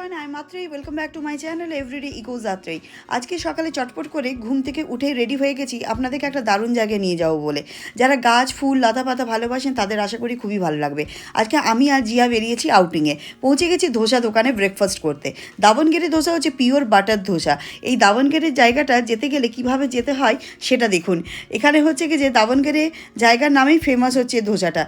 Everyone I মাত্রই welcome back to my channel everyday eco যাত্রাই আজকে সকালে চটপট করে ঘুম থেকে উঠে রেডি হয়ে গেছি, আপনাদেরকে একটা দারুণ জায়গায় নিয়ে যাব বলে। যারা গাছ, ফুল লতা পাতা ভালোবাসেন, তাদের আশা করি খুবই ভালো লাগবে। আজকে আমি আর জিয়া বেরিয়েছি আউটিংয়ে পৌঁছে গেছি ধোসা দোকানে ব্রেকফাস্ট করতে। দাবনগিরি ধোসা হচ্ছে পিওর বাটার ধোসা। এই দাবনগিরির জায়গাটা যেতে গেলে কীভাবে যেতে হয় সেটা দেখুন। এখানে হচ্ছে কি যে দাবনগিরি জায়গার নামেই ফেমাস হচ্ছে ধোসাটা।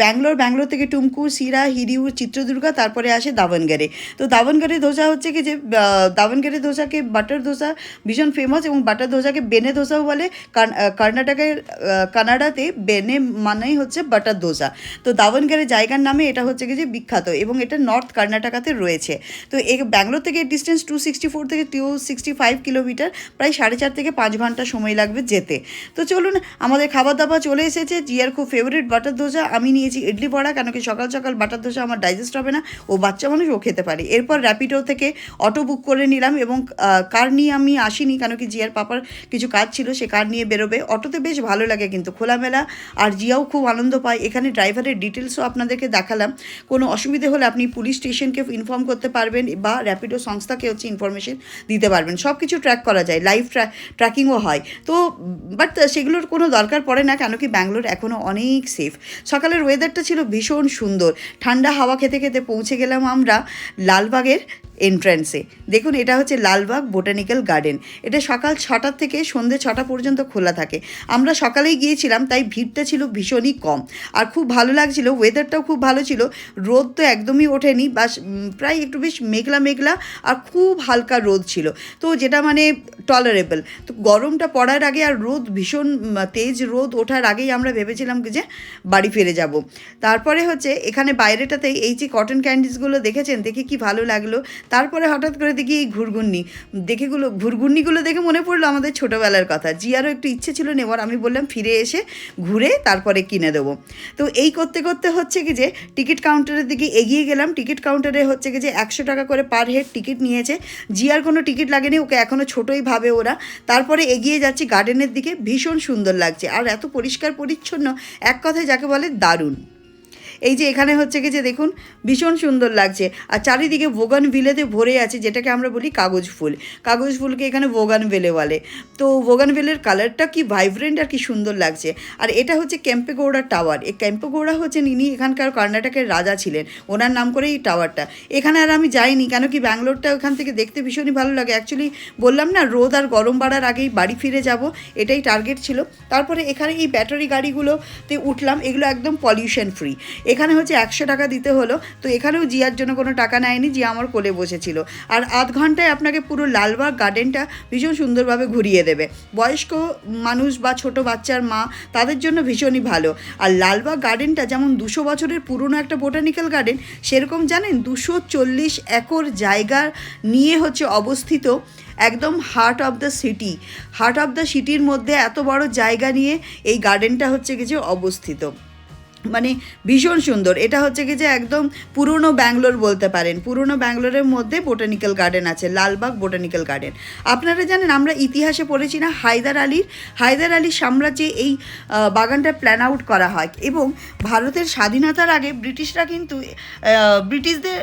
ব্যাঙ্গালোর ব্যাঙ্গালোর থেকে টুমকুর সিরা হিরিউর, চিত্রদুর্গা, তারপরে আসে দাবনগেরে। তো দাবনগেরে ধোসা হচ্ছে কি যে আহ, দাবনগেরে ধোসাকে বাটার ধোসা ভীষণ ফেমাস এবং বাটার ধোসাকে বেনে ধোসাও বলে। কর্ণাটকের কানাডাতে বেনে মানেই হচ্ছে বাটার ধোসা। তো দাবনগেরে জায়গার নামে এটা হচ্ছে কি যে বিখ্যাত এবং এটা নর্থ কর্ণাটকাতে রয়েছে। তো এই ব্যাঙ্গালোর থেকে ডিস্টেন্স টু সিক্সটি ফোর থেকে টু সিক্সটি ফাইভ কিলোমিটার প্রায় সাড়ে চার থেকে পাঁচ ঘণ্টা সময় লাগবে যেতে। তো চলুন আমাদের খাবার দাবার চলে এসেছে। জিয়ার খুব ফেভারিট বাটার ধোসা। আমি নিয়েছি ইডলি বড়া কেন কি সকাল সকাল বাটার ধোসা আমার ডাইজেস্ট হবে না। ও বাচ্চা মানুষ ও খেতে পারে। এরপর র্যাপিডো থেকে অটো বুক করে নিলাম এবং কার নিয়ে আমি আসিনি কেন কি জিয়ার পাপার কিছু কাজ ছিল, সে কার নিয়ে বেরোবে। অটোতে বেশ ভালো লাগে কিন্তু খোলামেলা আর জিয়াও খুব আনন্দ পায়। এখানে ড্রাইভারের ডিটেলসও আপনাদেরকে দেখালাম। কোনো অসুবিধে হলে আপনি পুলিশ স্টেশনকে ইনফর্ম করতে পারবেন বা র্যাপিডো সংস্থাকে হচ্ছে ইনফরমেশন দিতে পারবেন। সব কিছু ট্র্যাক করা যায় লাইভ ট্র্যাকিংও হয়। তো বাট সেগুলোর কোনো দরকার পড়ে না কেন কি ব্যাঙ্গালোর এখনও অনেক সেফ সকালের ওয়েদারটা ছিল ভীষণ সুন্দর। ঠান্ডা হাওয়া খেতে খেতে পৌঁছে গেলাম আমরা লালবাগের এন্ট্রান্সে দেখুন এটা হচ্ছে লালবাগ বোটানিক্যাল গার্ডেন। এটা সকাল ছটার থেকে সন্ধ্যে ছটা পর্যন্ত খোলা থাকে। আমরা সকালেই গিয়েছিলাম তাই ভিড়টা ছিল ভীষণই কম। আর খুব ভালো লাগছিল ওয়েদারটাও খুব ভালো ছিল। রোদ তো একদমই ওঠেনি উম, প্রায় একটু বেশ মেঘলা মেঘলা আর খুব হালকা রোদ ছিল। তো যেটা মানে টলারেবল তো গরমটা পড়ার আগে আর রোদ ভীষণ তেজ রোদ ওঠার আগেই আমরা ভেবেছিলাম যে বাড়ি ফিরে যাব। তারপরে হচ্ছে এখানে বাইরেটাতে এই যে কটন ক্যান্ডিসগুলো দেখেছেন? দেখে কি ভালো লাগল? তারপরে হঠাৎ করে দেখি এই ঘুরঘুর্নি। দেখেগুলো ঘুরঘুর্নিগুলো দেখে মনে পড়ল আমাদের ছোটোবেলার কথা। জিয়ারও একটু ইচ্ছে ছিল নেওয়ার। আমি বললাম, ফিরে এসে ঘুরে তারপরে কিনে দেবো। তো এই করতে করতে হচ্ছে কি যে, টিকিট কাউন্টারের দিকে এগিয়ে গেলাম। টিকিট কাউন্টারে হচ্ছে কি যে, একশো টাকা করে পার হেড টিকিট নিয়েছে। জিয়ার কোনো টিকিট লাগেনি। ওকে এখনও ছোটোই ভাবে ওরা। তারপরে এগিয়ে যাচ্ছি গার্ডেনের দিকে। ভীষণ সুন্দর লাগছে। আর এত পরিষ্কার পরিচ্ছন্ন, এক কথায় যাকে বলে দারুণ। এই যে এখানে হচ্ছে কি যে দেখুন, ভীষণ সুন্দর লাগছে। আর চারিদিকে ভোগান ভিলেতে ভরে আছে, যেটাকে আমরা বলি কাগজ ফুল। কাগজ ফুলকে এখানে ভোগান ভেলে বলে। তো ভোগান ভেলের কালারটা কি ভাইব্রেন্ট আর কি সুন্দর লাগছে। আর এটা হচ্ছে ক্যাম্পেগৌড়া টাওয়ার। এই ক্যাম্পেগৌড়া হচ্ছেন ইনি এখানকার কর্ণাটকের রাজা ছিলেন। ওনার নাম করে এই টাওয়ারটা। এখানে আর আমি যাইনি, কেন কি ব্যাঙ্গালোরটা ওখান থেকে দেখতে ভীষণই ভালো লাগে। অ্যাকচুয়ালি বললাম না, রোদ আর গরম বাড়ার আগেই বাড়ি ফিরে যাব। এটাই টার্গেট ছিল। তারপরে এখানে এই ব্যাটারি গাড়িগুলোতে উঠলাম। এগুলো একদম পলিউশন ফ্রি এখানে হচ্ছে একশো টাকা দিতে হলো, তো এখানেও জিয়ার জন্য কোনো টাকা নেয়নি, জিয়া আমার কোলে বসেছিল। আর আধ ঘন্টায় আপনাকে পুরো লালবাগ গার্ডেনটা ভীষণ সুন্দরভাবে ঘুরিয়ে দেবে। বয়স্ক মানুষ বা ছোট বাচ্চার মা, তাদের জন্য ভীষণই ভালো। আর লালবাগ গার্ডেনটা যেমন দুশো বছরের পুরনো একটা বোটানিক্যাল গার্ডেন সেরকম জানেন দুশো চল্লিশ একর জায়গা নিয়ে হচ্ছে অবস্থিত একদম heart of the city heart of the সিটির মধ্যে এত বড় জায়গা নিয়ে এই গার্ডেনটা হচ্ছে কিছু অবস্থিত। মানে ভীষণ সুন্দর। এটা হচ্ছে কি যে একদম পুরনো ব্যাঙ্গালোর বলতে পারেন। পুরনো ব্যাঙ্গালোরের মধ্যে বোটানিক্যাল গার্ডেন আছে, লালবাগ বোটানিক্যাল গার্ডেন। আপনারা জানেন আমরা ইতিহাসে পড়েছি না হায়দার আলীর হায়দার আলীর সাম্রাজ্যে এই বাগানটা প্ল্যান আউট করা হয় এবং ভারতের স্বাধীনতার আগে ব্রিটিশরা কিন্তু ব্রিটিশদের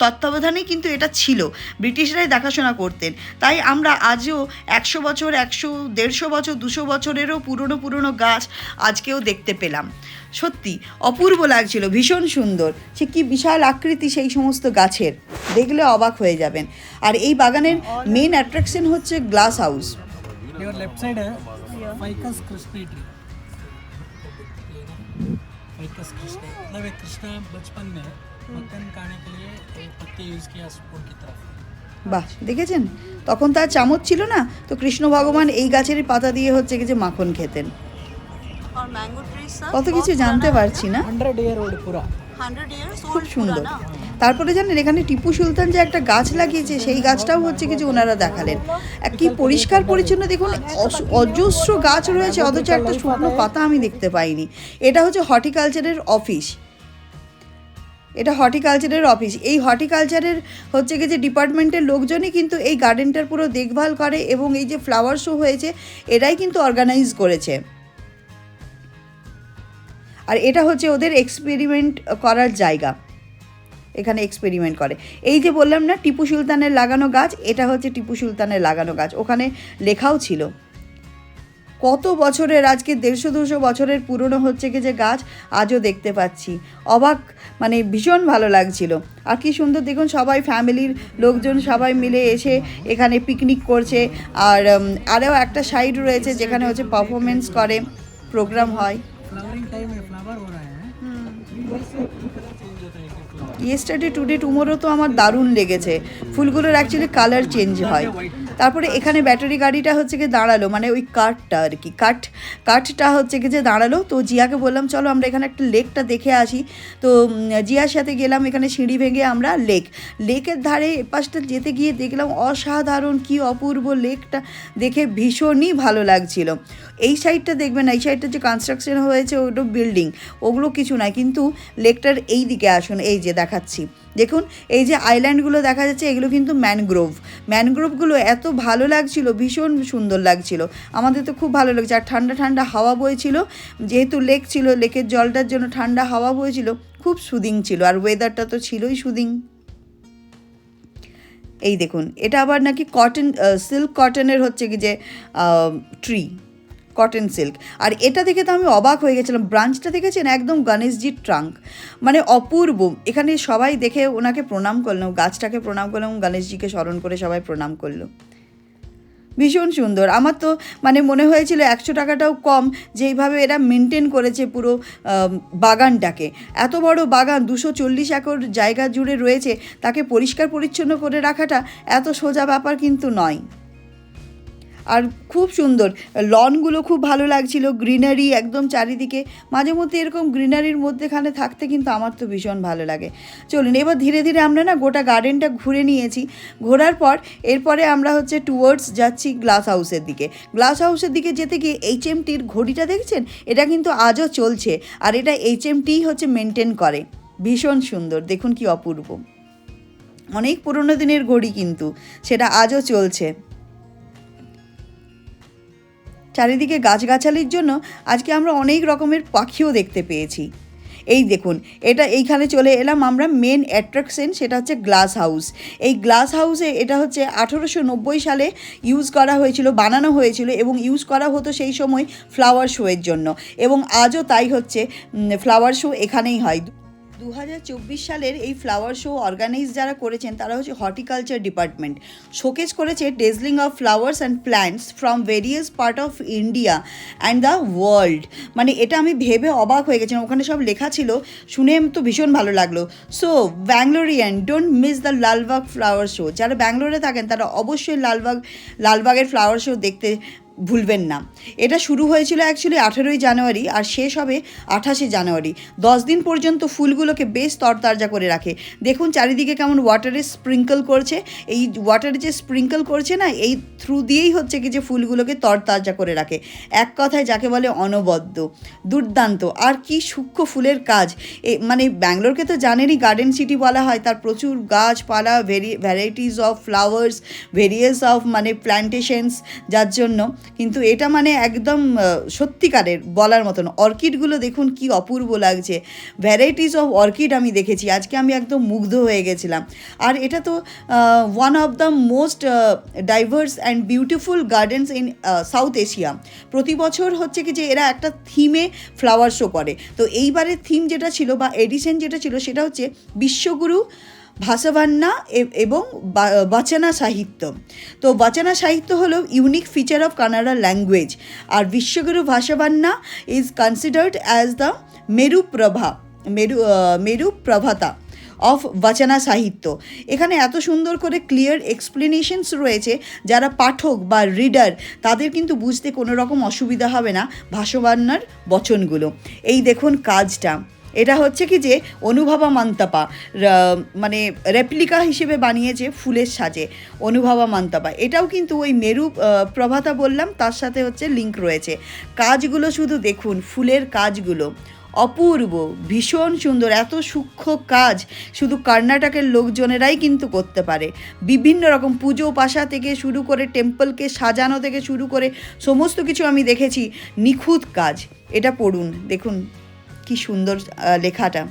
তত্ত্বাবধানেই কিন্তু এটা ছিল। ব্রিটিশরাই দেখাশোনা করতেন। তাই আমরা আজও একশো বছর, একশো, দেড়শো বছর, দুশো বছরেরও পুরনো পুরনো গাছ আজকেও দেখতে পেলাম। সত্যি অপূর্ব লাগছিল ভীষণ সুন্দর সে কি বিশাল আকৃতি সেই সমস্ত গাছের দেখলে অবাক হয়ে যাবেন আর এই বাগানের মেন অ্যাট্রাকশন হচ্ছে glass house your left side है ficus crispy tree ficus crispy मतलब एक कृष्णा बचपन में मक्खन खाने के लिए एक पत्ते यूज किया स्पून की तरफ বাহ দেখেছেন তখন তার চামচ ছিল না তো কৃষ্ণ ভগবান এই গাছের পাতা দিয়ে হচ্ছে কি যে মাখন খেতেন কত কিছু জানতে পারছি না। খুব সুন্দর। তারপরে জানেন এখানে টিপু সুলতান যে একটা গাছ লাগিয়েছে সেই গাছটাও হচ্ছে কিছু ওনারা দেখালেন। কি পরিষ্কার পরিচ্ছন্ন দেখুন অজস্র গাছ রয়েছে অথচ একটা শুকনো পাতা আমি দেখতে পাইনি। এটা হচ্ছে হর্টিকালচারের অফিস। এটা হর্টিকালচারের অফিস। এই হর্টিকালচারের হচ্ছে কি যে ডিপার্টমেন্টের লোকজনই কিন্তু এই গার্ডেনটার পুরো দেখভাল করে এবং এই যে ফ্লাওয়ার শো হয়েছে এটাই কিন্তু অর্গানাইজ করেছে। আর এটা হচ্ছে ওদের এক্সপেরিমেন্ট করার জায়গা। এখানে এক্সপেরিমেন্ট করে। এই যে বললাম না, টিপু সুলতানের লাগানো গাছ, এটা হচ্ছে টিপু সুলতানের লাগানো গাছ। ওখানে লেখাও ছিল। কত বছরের, আজকে দেড়শো দুশো বছরের পুরনো হচ্ছে কি যে গাছ, আজও দেখতে পাচ্ছি। অবাক মানে ভীষণ ভালো লাগছিল। আর কি সুন্দর, দেখুন সবাই ফ্যামিলির লোকজন সবাই মিলে এসে এখানে পিকনিক করছে। আর আরও একটা সাইড রয়েছে যেখানে হচ্ছে পারফরমেন্স করে প্রোগ্রাম হয়। ইয়েস্টারডে টুডে টুমোরো তো আমার দারুণ লেগেছে। ফুলগুলোর অ্যাকচুয়ালি কালার চেঞ্জ হয়। তারপরে এখানে ব্যাটারি গাড়িটা হচ্ছে কি দাঁড়াল মানে ওই কাঠটা আর কি কাঠ কাঠটা হচ্ছে কি যে দাঁড়াল। তো জিয়াকে বললাম চলো আমরা এখানে একটা লেকটা দেখে আসি। তো জিয়ার সাথে গেলাম এখানে সিঁড়ি ভেঙে আমরা লেক। লেকের ধারে এপাশটা যেতে গিয়ে দেখলাম অসাধারণ কি অপূর্ব লেকটা দেখে ভীষণই ভালো লাগছিল। এই সাইডটা দেখবেন এই সাইডটা যে কনস্ট্রাকশন হয়েছে ওগুলো বিল্ডিং ওগুলো কিছু নয়। কিন্তু লেকটার এই দিকে আসুন এই যে দেখাচ্ছি। দেখুন এই যে আইল্যান্ডগুলো দেখা যাচ্ছে এগুলো কিন্তু ম্যানগ্রোভ ম্যানগ্রোভগুলো এত ভালো লাগছিল, ভীষণ সুন্দর লাগছিল। আমাদের তো খুব ভালো লাগছে। আর ঠান্ডা ঠান্ডা হাওয়া বইছিল, যেহেতু লেক ছিল, লেকের জলটার জন্য ঠান্ডা হাওয়া বইছিল, খুব সুদিং ছিল। আর ওয়েদারটা তো ছিলই সুদিং। এই দেখুন, এটা আবার নাকি কটন সিল্ক কটনের হচ্ছে কি যে ট্রি কটন সিল্ক আর এটা দেখে তো আমি অবাক হয়ে গেছিলাম। ব্রাঞ্চটা দেখেছেন? একদম গণেশজির ট্রাঙ্ক মানে অপূর্ব। এখানে সবাই দেখে ওনাকে প্রণাম করলাম গাছটাকে প্রণাম করলাম গণেশজিকে স্মরণ করে সবাই প্রণাম করল। ভীষণ সুন্দর। আমার তো মানে মনে হয়েছিল একশো টাকাটাও কম, যেইভাবে এরা মেনটেন করেছে পুরো বাগানটাকে। এত বড় বাগান, দুশো চল্লিশ একর জায়গা জুড়ে রয়েছে, তাকে পরিষ্কার পরিচ্ছন্ন করে রাখাটা এত সোজা ব্যাপার কিন্তু নয়। আর খুব সুন্দর। লনগুলো খুব ভালো লাগছিল, গ্রিনারি একদম চারিদিকে। মাঝে মধ্যে এরকম গ্রিনারির মধ্যেখানে থাকতে কিন্তু আমার তো ভীষণ ভালো লাগে। চলুন, এবার ধীরে ধীরে আমরা না গোটা গার্ডেনটা ঘুরে নিয়েছি। ঘোরার পর এরপরে আমরা হচ্ছে টুয়ার্ডস যাচ্ছি গ্লাস হাউসের দিকে। গ্লাস হাউসের দিকে যেতে গিয়ে এইচ এমটির ঘড়িটা দেখছেন? এটা কিন্তু আজও চলছে। আর এটা এইচ এমটিই হচ্ছে মেনটেন করে। ভীষণ সুন্দর, দেখুন কি অপূর্ব। অনেক পুরনো দিনের ঘড়ি কিন্তু, সেটা আজও চলছে। চারিদিকে গাছগাছালির জন্য আজকে আমরা অনেক রকমের পাখিও দেখতে পেয়েছি। এই দেখুন, এটা এইখানে চলে এলাম আমরা মেন অ্যাট্রাকশন সেটা হচ্ছে গ্লাস হাউস এই গ্লাস হাউসে এটা হচ্ছে আঠেরোশো নব্বই সালে ইউজ করা হয়েছিল, বানানো হয়েছিল এবং ইউজ করা হতো সেই সময় ফ্লাওয়ার শোয়ের জন্য। এবং আজও তাই হচ্ছে ফ্লাওয়ার শো এখানেই হয়। দু হাজার চব্বিশ সালের এই ফ্লাওয়ার শো অর্গানাইজ যারা করেছেন, তারা হচ্ছে হর্টিকালচার ডিপার্টমেন্ট শোকেজ করেছে dazzling of flowers and plants from various part of India and the world মানে এটা আমি ভেবে অবাক হয়ে গেছিলাম। ওখানে সব লেখা ছিল, শুনে তো ভীষণ ভালো লাগল। So Bangalorean don't miss the Lalbagh flower show যারা ব্যাঙ্গালোরে থাকেন, তারা অবশ্যই লালবাগ লালবাগের ফ্লাওয়ার শো দেখতে ভুলবেন না। এটা শুরু হয়েছিল অ্যাকচুয়ালি আঠেরোই জানুয়ারি আর শেষ হবে আঠাশে জানুয়ারি। দশ দিন পর্যন্ত ফুলগুলোকে বেশ তরতাজা করে রাখে। দেখুন চারিদিকে কেমন ওয়াটারে স্প্রিঙ্কল করছে। এই ওয়াটারে যে স্প্রিঙ্কল করছে না, এই থ্রু দিয়েই হচ্ছে কি যে ফুলগুলোকে তরতাজা করে রাখে। এক কথায় যাকে বলে অনবদ্য, দুর্দান্ত। আর কি সূক্ষ্ম ফুলের কাজ। এ মানে ব্যাঙ্গালোরকে তো জানেনই গার্ডেন সিটি বলা হয়, তার প্রচুর গাছপালা very varieties of flowers various of মানে প্ল্যান্টেশনস যার জন্য কিন্তু এটা মানে একদম সত্যিকারের বলার মতন। অর্কিডগুলো দেখুন কি অপূর্ব লাগছে। ভ্যারাইটিস অফ অর্কিড আমি দেখেছি। আজকে আমি একদম মুগ্ধ হয়ে গেছিলাম। আর এটা তো one of the most diverse and beautiful gardens in South Asia প্রতি বছর হচ্ছে কি যে এরা একটা থিমে ফ্লাওয়ার শো করে। তো এইবারের থিম যেটা ছিল বা এডিশন যেটা ছিল সেটা হচ্ছে বিশ্বগুরু ভাসাভান্না এ- এবং বাচানা সাহিত্য। তো বাচানা সাহিত্য হলো unique feature of Kannada language R Vishwaguru Basavanna is considered as the মেরু প্রভা মেরু মেরু প্রভাতা অফ বাচানা সাহিত্য। এখানে এত সুন্দর করে ক্লিয়ার এক্সপ্লেনেশনস রয়েছে, যারা পাঠক বা রিডার তাদের কিন্তু বুঝতে কোনো রকম অসুবিধা হবে না ভাসবান্নার বচনগুলো। এই দেখুন কাজটা। এটা হচ্ছে কি যে অনুভবা মান্তাপা মানে রেপ্লিকা হিসেবে বানিয়েছে ফুলের সাজে, অনুভবা মান্তাপা এটাও কিন্তু ওই মেরু প্রভাতা বললাম, তার সাথে হচ্ছে লিঙ্ক রয়েছে। কাজগুলো শুধু দেখুন, ফুলের কাজগুলো। অপূর্ব, ভীষণ সুন্দর, এত সূক্ষ্ম কাজ শুধু কর্ণাটকের লোকজনেরাই কিন্তু করতে পারে। বিভিন্ন রকম পুজো পাশা থেকে শুরু করে টেম্পলকে সাজানো থেকে শুরু করে, সমস্ত কিছু আমি দেখেছি। নিখুঁত কাজ, এটা পড়ুন, দেখুন। কি সুন্দর লেখাটা।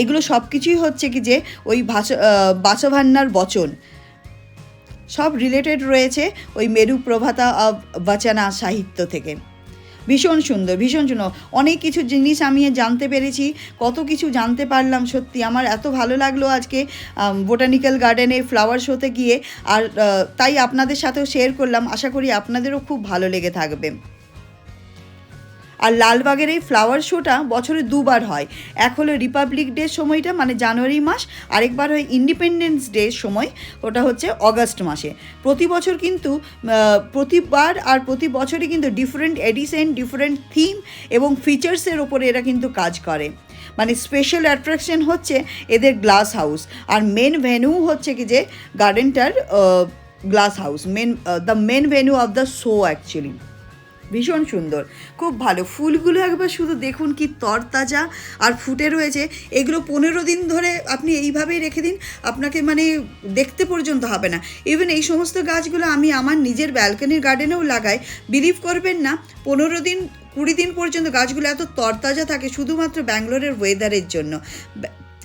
এগুলো সব কিছুই হচ্ছে কি যে ওই বাসভান্নার বচন। সব রিলেটেড রয়েছে ওই মেরু প্রভাতা অব বচনা সাহিত্য থেকে। ভীষণ সুন্দর ভীষণ সুন্দর। অনেক কিছু জিনিস আমি জানতে পেরেছি, কত কিছু জানতে পারলাম সত্যি। আমার এত ভালো লাগল আজকে বোটানিক্যাল গার্ডেনের ফ্লাওয়ার শোতে গিয়ে। আর তাই আপনাদের সাথেও শেয়ার করলাম। আশা করি আপনাদেরও খুব ভালো লেগে থাকবে। আর লালবাগের এই ফ্লাওয়ার শোটা বছরে দুবার হয়। এক হলো রিপাবলিক ডে সময়টা মানে জানুয়ারি মাস, আরেকবার হয় ইন্ডিপেন্ডেন্স ডে সময়, ওটা হচ্ছে অগস্ট মাসে। প্রতি বছর কিন্তু প্রতিবার আর প্রতি বছরই কিন্তু ডিফারেন্ট এডিশন ডিফারেন্ট থিম এবং ফিচার্সের ওপরে এরা কিন্তু কাজ করে। মানে স্পেশাল অ্যাট্রাকশন হচ্ছে এদের গ্লাস হাউস আর মেন ভেন্যু হচ্ছে কি যে গার্ডেনটার glass house main the main venue of the show actually ভীষণ সুন্দর। খুব ভালো। ফুলগুলো একবার শুধু দেখুন কি তরতাজা আর ফুটে রয়েছে। এগুলো পনেরো দিন ধরে আপনি এইভাবেই রেখে দিন, আপনাকে মানে দেখতে পর্যন্ত হবে না। ইভেন এই সমস্ত গাছগুলো আমি আমার নিজের ব্যালকনির গার্ডেনেও লাগাই। বিলিভ করবেন না, পনেরো দিন, কুড়ি দিন পর্যন্ত গাছগুলো এত তরতাজা থাকে শুধুমাত্র ব্যাঙ্গালোরের ওয়েদারের জন্য।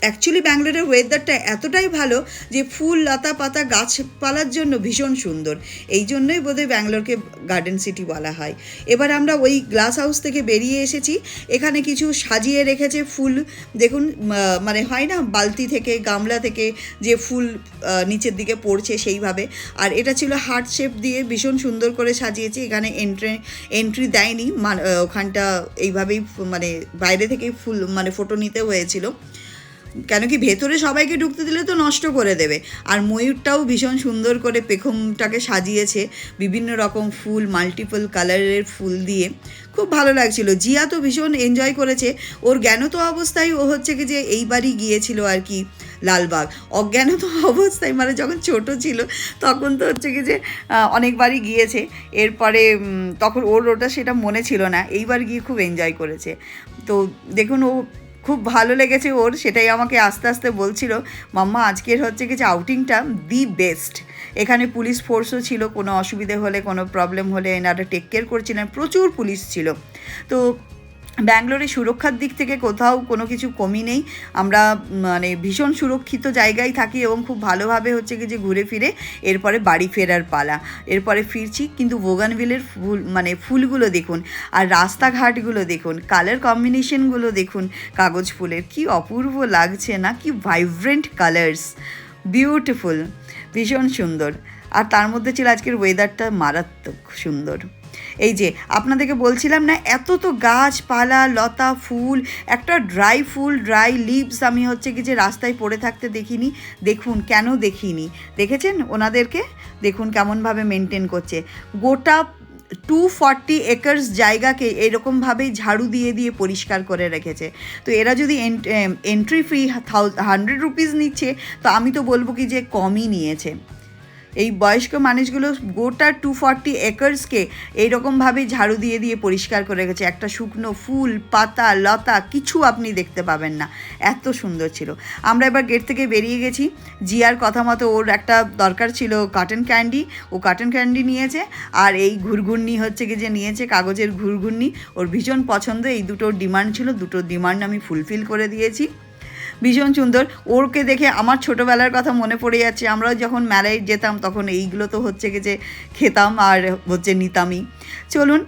অ্যাকচুয়ালি ব্যাঙ্গালোরের ওয়েদারটা এতটাই ভালো যে ফুল, লতা পাতা, গাছপালার জন্য ভীষণ সুন্দর। এই জন্যই বোধহয় ব্যাঙ্গালোরকে গার্ডেন সিটি বলা হয়। এবার আমরা ওই গ্লাস হাউস থেকে বেরিয়ে এসেছি। এখানে কিছু সাজিয়ে রেখেছে ফুল। দেখুন মানে হয় না, বালতি থেকে, গামলা থেকে যে ফুল নিচের দিকে পড়ছে সেইভাবে। আর এটা ছিল হার্ট শেপ দিয়ে ভীষণ সুন্দর করে সাজিয়েছে। এখানে এন্ট্রি এন্ট্রি দেয়নি। ওখানটা এইভাবেই মানে বাইরে থেকেই ফুল মানে ফটো নিতে হয়েছিল। কেন কি ভেতরে সবাইকে ঢুকতে দিলে তো নষ্ট করে দেবে। আর ময়ূরটাও ভীষণ সুন্দর করে পেখমটাকে সাজিয়েছে বিভিন্ন রকম ফুল মাল্টিপল কালারের ফুল দিয়ে। খুব ভালো লাগছিল। জিয়া তো ভীষণ এনজয় করেছে। ওর জ্ঞানত অবস্থায় ও হচ্ছে কি যে এইবারই গিয়েছিল আর কি লালবাগ। অজ্ঞানত অবস্থায় মানে যখন ছোট ছিল তখন তো হচ্ছে কি যে অনেকবারই গিয়েছে। এরপরে তখন ওর ওটা সেটা মনে ছিল না। এইবার গিয়ে খুব এনজয় করেছে। তো দেখুন ও খুব ভালো লেগেছে ওর, সেটাই আমাকে আস্তে আস্তে বলছিল, মাম্মা, আজকের হচ্ছে কিছু আউটিংটা দি বেস্ট এখানে পুলিশ ফোর্সও ছিল, কোনো অসুবিধে হলে, কোনো প্রবলেম হলে এনারা টেক কেয়ার করছিলেন, প্রচুর পুলিশ ছিল। তো ব্যাঙ্গালোরে সুরক্ষার দিক থেকে কোথাও কোনো কিছু কমি নেই। আমরা মানে ভীষণ সুরক্ষিত জায়গায় থাকি এবং খুব ভালোভাবে হচ্ছে কি যে ঘুরে ফিরে এরপরে বাড়ি ফেরার পালা। এরপরে ফিরছি, কিন্তু বোগানভিলের ফুল মানে ফুলগুলো দেখুন আর রাস্তাঘাটগুলো দেখুন, কালার কম্বিনেশনগুলো দেখুন, কাগজ ফুলের। কি অপূর্ব লাগছে না, কি ভাইব্রেন্ট কালার্স। বিউটিফুল, ভীষণ সুন্দর। আর তার মধ্যে ছিল আজকের ওয়েদারটা মারাত্মক সুন্দর। এই যে, আপনাদেরকে বলছিলাম না, এত তো গাছপালা, লতা ফুল, একটা ড্রাই ফুল, ড্রাই লিভস আমি হচ্ছে কি যে রাস্তায় পড়ে থাকতে দেখিনি, দেখুন, কেন দেখিনি? দেখেছেন ওনাদেরকে? দেখুন কেমনভাবে মেনটেন করছে। গোটা টু ফর্টি একর্স জায়গাকে এরকমভাবেই ঝাড়ু দিয়ে দিয়ে পরিষ্কার করে রেখেছে। তো এরা যদি এন্ট্রি ফি হান্ড্রেড রুপিস নিচ্ছে, তো আমি তো বলব কি যে কমই নিয়েছে। এই বয়স্ক মানুষগুলো গোটা টু ফর্টি একর্সকে এইরকমভাবে ঝাড়ু দিয়ে দিয়ে পরিষ্কার করে রেখেছে। একটা শুকনো ফুল, পাতা, লতা কিছু আপনি দেখতে পাবেন না। এত সুন্দর ছিল। আমরা এবার গেট থেকে বেরিয়ে গেছি। জিয়ার কথা মতো ওর একটা দরকার ছিল কাটন ক্যান্ডি ও কাটন ক্যান্ডি নিয়েছে আর এই ঘুরঘুর্নি হচ্ছে কি যে নিয়েছে কাগজের ঘুরঘুর্নি। ওর ভীষণ পছন্দ। এই দুটোর ডিমান্ড ছিল। দুটো ডিমান্ড আমি ফুলফিল করে দিয়েছি। ভীষণ সুন্দর। ওরকে দেখে আমার ছোটোবেলার কথা মনে পড়ে যাচ্ছে। আমরাও যখন মেলায় যেতাম, তখন এইগুলো তো হচ্ছে যে খেতাম আর হচ্ছে নিতামই। চলুন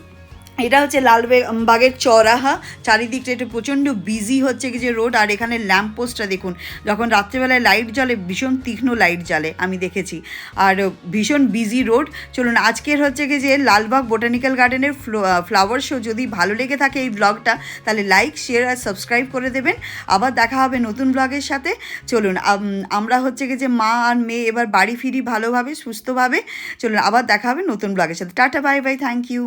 এটা হচ্ছে লালবাগের চৌরাহা চারিদিকটা একটু প্রচণ্ড বিজি হচ্ছে যে রোড আর এখানে ল্যাম্প পোস্টটা দেখুন। যখন রাত্রেবেলায় লাইট জ্বলে, ভীষণ তীক্ষ্ণ লাইট জ্বলে, আমি দেখেছি। আর ভীষণ বিজি রোড চলুন, আজকের হচ্ছে কি যে লালবাগ বোটানিক্যাল গার্ডেনের ফ্লাওয়ার শো যদি ভালো লেগে থাকে এই ব্লগটা তাহলে লাইক শেয়ার আর সাবস্ক্রাইব করে দেবেন। আবার দেখা হবে নতুন ব্লগের সাথে। চলুন আমরা হচ্ছে কি যে মা আর মেয়ে এবার বাড়ি ফিরি ভালোভাবে, সুস্থভাবে। চলুন, আবার দেখা হবে নতুন ব্লগের সাথে। Tata bye bye thank you